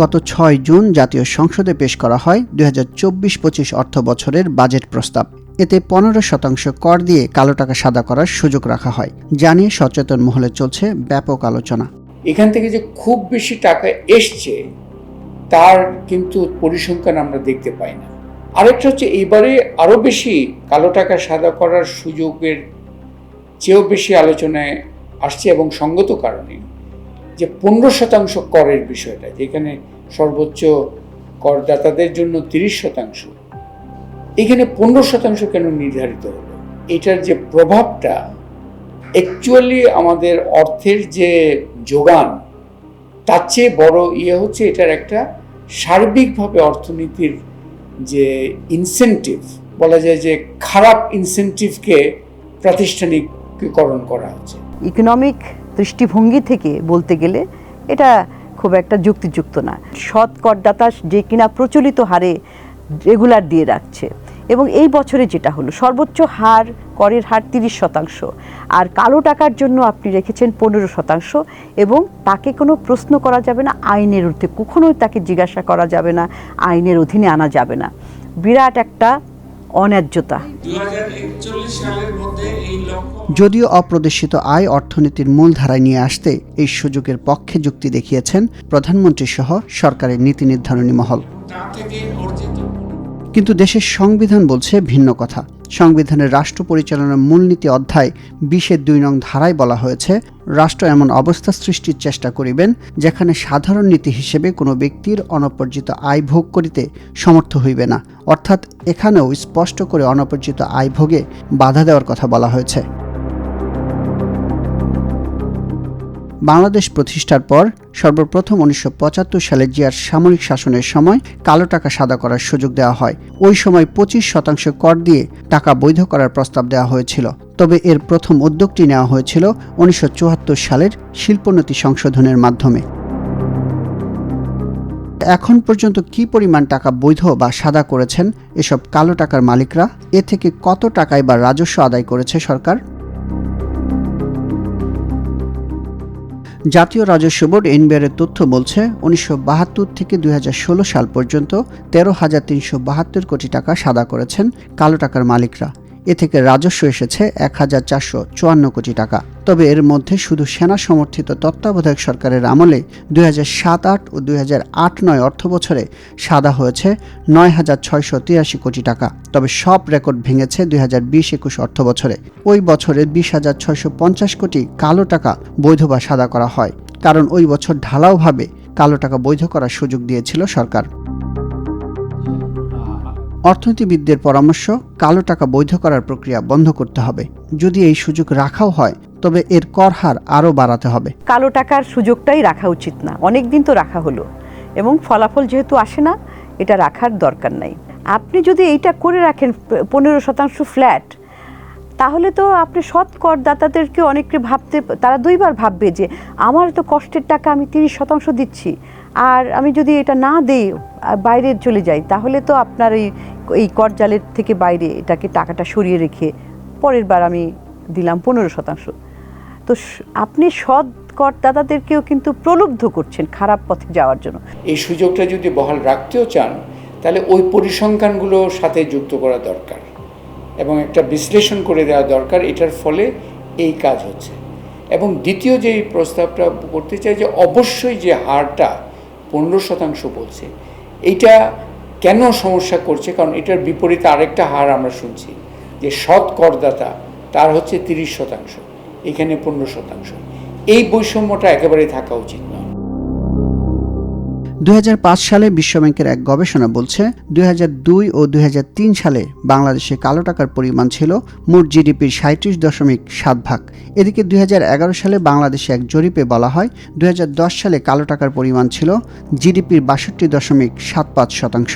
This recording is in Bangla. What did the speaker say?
গত ছয় জুন জাতীয় সংসদে পেশ করা হয় দুই হাজার চব্বিশ পঁচিশ অর্থ বছরের বাজেট প্রস্তাব। এতে পনেরো শতাংশ কর দিয়ে কালো টাকা সাদা করার সুযোগ রাখা হয়, জানিয়ে সচেতন মহলে চলছে ব্যাপক আলোচনা। এখান থেকে যে খুব বেশি টাকা এসছে, তার কিন্তু পরিসংখ্যান আমরা দেখতে পাই না। আরেকটা হচ্ছে এবারে আরও বেশি কালো টাকা সাদা করার সুযোগের চেয়েও বেশি আলোচনায় আসছে এবং সঙ্গত কারণে যে পনেরো শতাংশ করের বিষয়টা যেখানে সর্বোচ্চ করদাতাদের জন্য তিরিশ শতাংশ, এখানে পনেরো শতাংশ কেন নির্ধারিত হলো? এটার যে প্রভাবটা অ্যাকচুয়ালি আমাদের অর্থের যে যোগান, তার চেয়ে বড় ইয়ে হচ্ছে এটার একটা সার্বিকভাবে অর্থনীতির যে ইনসেন্টিভ বলা যায় যে খারাপ ইনসেন্টিভকে প্রাতিষ্ঠানিককরণ করা হচ্ছে। ইকোনমিক দৃষ্টিভঙ্গি থেকে বলতে গেলে এটা খুব একটা যুক্তিযুক্ত না। সৎ করদাতা যে কিনা প্রচলিত হারে রেগুলার দিয়ে রাখছে। এবং এই বছরে যেটা হলো, সর্বোচ্চ হার, করের হার তিরিশ শতাংশ। আর কালো টাকার জন্য আপনি রেখেছেন পনেরো শতাংশ। এবং তাকে কোনো প্রশ্ন করা যাবে না, আইনের ঊর্ধ্বে। কখনোই তাকে জিজ্ঞাসা করা যাবে না, আইনের অধীনে আনা যাবে না। বিরাট একটা অন্যায্যতা। যদিও অপ্রদর্শিত আয় অর্থনীতির মূল ধারায় নিয়ে আসতে এই সুযোগের পক্ষে যুক্তি দেখিয়েছেন প্রধানমন্ত্রী সহ সরকারের নীতি নির্ধারণী মহল। কিন্তু দেশের সংবিধান বলছে ভিন্ন কথা। সংবিধানের রাষ্ট্র পরিচালনার মূলনীতি অধ্যায় বিশের দুই নং ধারায় বলা হয়েছে, রাষ্ট্র এমন অবস্থা সৃষ্টির চেষ্টা করিবেন, যেখানে সাধারণ নীতি হিসেবে কোনো ব্যক্তির অনপর্জিত আয় ভোগ করিতে সমর্থ হইবে না। অর্থাৎ এখানেও স্পষ্ট করে অনপর্জিত আয় ভোগে বাধা দেওয়ার কথা বলা হয়েছে। বাংলাদেশ প্রতিষ্ঠার পর সর্বপ্রথম উনিশশো পঁচাত্তর সালে জিয়ার সামরিক শাসনের সময় কালো টাকা সাদা করার সুযোগ দেওয়া হয়। ওই সময় পঁচিশ শতাংশ কর দিয়ে টাকা বৈধ করার প্রস্তাব দেওয়া হয়েছিল। তবে এর প্রথম উদ্যোগটি নেওয়া হয়েছিল উনিশশো চুয়াত্তর সালের শিল্পোন্নতি সংশোধনের মাধ্যমে। এখন পর্যন্ত কি পরিমাণ টাকা বৈধ বা সাদা করেছেন এসব কালো টাকার মালিকরা? এ থেকে কত টাকায় বা রাজস্ব আদায় করেছে সরকার? জাতীয় রাজস্ব বোর্ড এনবিআর এর তথ্য বলছে, উনিশশো বাহাত্তর থেকে দুই হাজার ষোলো সাল পর্যন্ত তেরো হাজার তিনশো বাহাত্তর কোটি টাকা সাদা করেছেন কালো টাকার মালিকরা। এ থেকে রাজস্ব এসেছে এক হাজার চারশো চুয়ান্ন কোটি টাকা। তবে এর মধ্যে শুধু সেনা সমর্থিত তত্ত্বাবধায়ক সরকারের আমলে দুই হাজার সাত আট ও দুই হাজার আট নয় অর্থ বছরে সাদা হয়েছে নয় হাজার ছয়শো তিরাশি কোটি টাকা। তবে সব রেকর্ড ভেঙেছে দুই হাজার বিশ একুশ অর্থ বছরে ওই বছরে বিশ হাজার ছয়শো পঞ্চাশ কোটি কালো টাকা বৈধ বা সাদা করা হয়। কারণ ওই বছর ঢালাওভাবে কালো টাকা বৈধ করার সুযোগ দিয়েছিল সরকার। অর্থনীতিবিদদের পরামর্শ, কালো টাকা বৈধ করার প্রক্রিয়া বন্ধ করতে হবে। যদি এই সুযোগ রাখাও হয়, তবে এর কর হার আরও বাড়াতে হবে। কালো টাকার সুযোগটাই রাখা উচিত না। অনেক দিন তো রাখা হলো। এবং ফলাফল যেহেতু আসে না, এটা রাখার দরকার নাই। আপনি যদি এইটা করে রাখেন, পনেরো শতাংশ ফ্ল্যাট, তাহলে তো আপনি সৎ করদাতাদেরকে অনেককে ভাবতে, তারা দুইবার ভাববে যে, আমার তো কষ্টের টাকা আমি তিরিশ শতাংশ দিচ্ছি। আর আমি যদি এটা না দেই বাইরে চলে যাই, তাহলে তো আপনার এই এই কর জালের থেকে বাইরে এটাকে টাকাটা সরিয়ে রেখে পরের বার আমি দিলাম পনেরো শতাংশ। তো আপনি সৎ করদাতাদেরকেও কিন্তু প্রলুব্ধ করছেন খারাপ পথে যাওয়ার জন্য। এই সুযোগটা যদি বহাল রাখতেও চান, তাহলে ওই পরিসংখ্যানগুলোর সাথে যুক্ত করা দরকার এবং একটা বিশ্লেষণ করে দেওয়া দরকার, এটার ফলে এই কাজ হচ্ছে। এবং দ্বিতীয় যে প্রস্তাবটা করতে চাই যে, অবশ্যই যে হারটা পনেরো শতাংশ বলছে এইটা কেন সমস্যা করছে? কারণ এটার বিপরীতে আরেকটা হার আমরা শুনছি, যে সৎ করদাতা, তার হচ্ছে তিরিশ শতাংশ, এখানে পনেরো শতাংশ। এই বৈষম্যটা একেবারেই থাকা উচিত দুই হাজার পাঁচ সালে বিশ্বব্যাংকের এক গবেষণা বলছে, দুই হাজার দুই ও দুই হাজার তিন সালে বাংলাদেশে কালো টাকার পরিমাণ ছিল মোট জিডিপির সাঁত্রিশ দশমিক সাত ভাগ। এদিকে দুই হাজার এগারো সালে বাংলাদেশে এক জরিপে বলা হয়, দুই হাজার দশ সালে কালো টাকার পরিমাণ ছিল জিডিপির বাষট্টি দশমিক সাত পাঁচ শতাংশ।